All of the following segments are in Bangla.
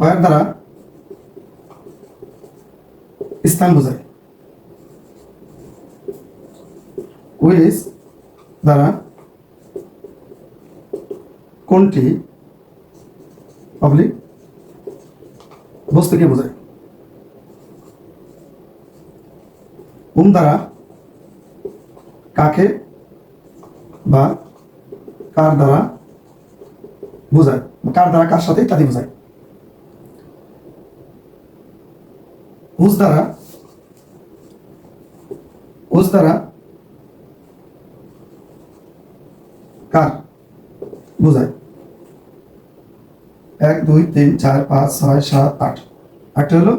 ওয়ার দ্বারা স্থান বোঝায়। উইস দ্বারা কোনটি পাবলিক বস্তুকে বোঝায়। হুম দ্বারা কাকে বা কার দ্বারা বোঝায় কার দ্বারা কার সাথে ইত্যাদি বোঝায়। হুজ দ্বারা হুজ দ্বারা কার বোঝায় এক দুই তিন চার পাঁচ ছয় সাত আট আটটা হলো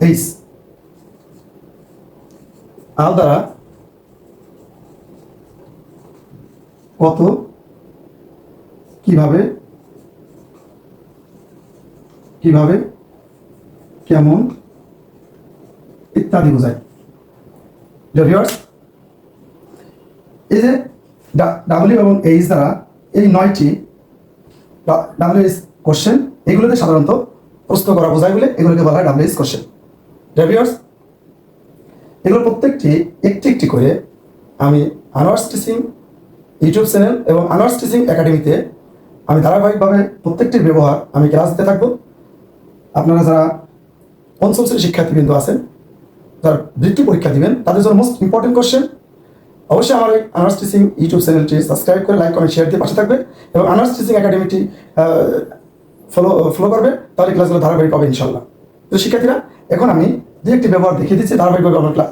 এইস আল দ্বারা কত কীভাবে কীভাবে কেমন ইত্যাদি বোঝায় ভিউয়ার্স এই যে ডাব্লিউ এবং এইচ দ্বারা এই নয়টি ডাব্লিউ এইচ কোশ্চেন এগুলোতে সাধারণত প্রশ্ন করা বোঝায় বলে এগুলোকে বলা হয় ডাব্লিউ এইচ কোশ্চেন ভিউয়ার্স এগুলো প্রত্যেকটি, একটি একটি করে আমি আনোয়ার্স টিচিং ইউটিউব চ্যানেল এবং আনোয়ার্স টিচিং একাডেমিতে আমি ধারাবাহিকভাবে প্রত্যেকটির ব্যবহার আমি ক্লাস দিতে থাকব। আপনারা যারা পঞ্চম শ্রেণির শিক্ষার্থীবৃন্দ আছেন যারা বৃত্তি পরীক্ষা দিবেন, তাদের জন্য মোস্ট ইম্পর্টেন্ট কোশ্চেন অবশ্যই আমার এই আনার্স টিচিং ইউটিউব চ্যানেলটি সাবস্ক্রাইব করে লাইক কমেন্ট শেয়ার দিয়ে পাশে থাকবে এবং আনার্স টিচিং একাডেমিটি ফলো ফলো করবে, তাহলে ক্লাসগুলো ধারাবাহিক হবে ইনশাল্লাহ তো শিক্ষার্থীরা, এখন আমি দু একটি ব্যবহার দেখিয়ে দিচ্ছি, ধারাবাহিকভাবে আমার ক্লাস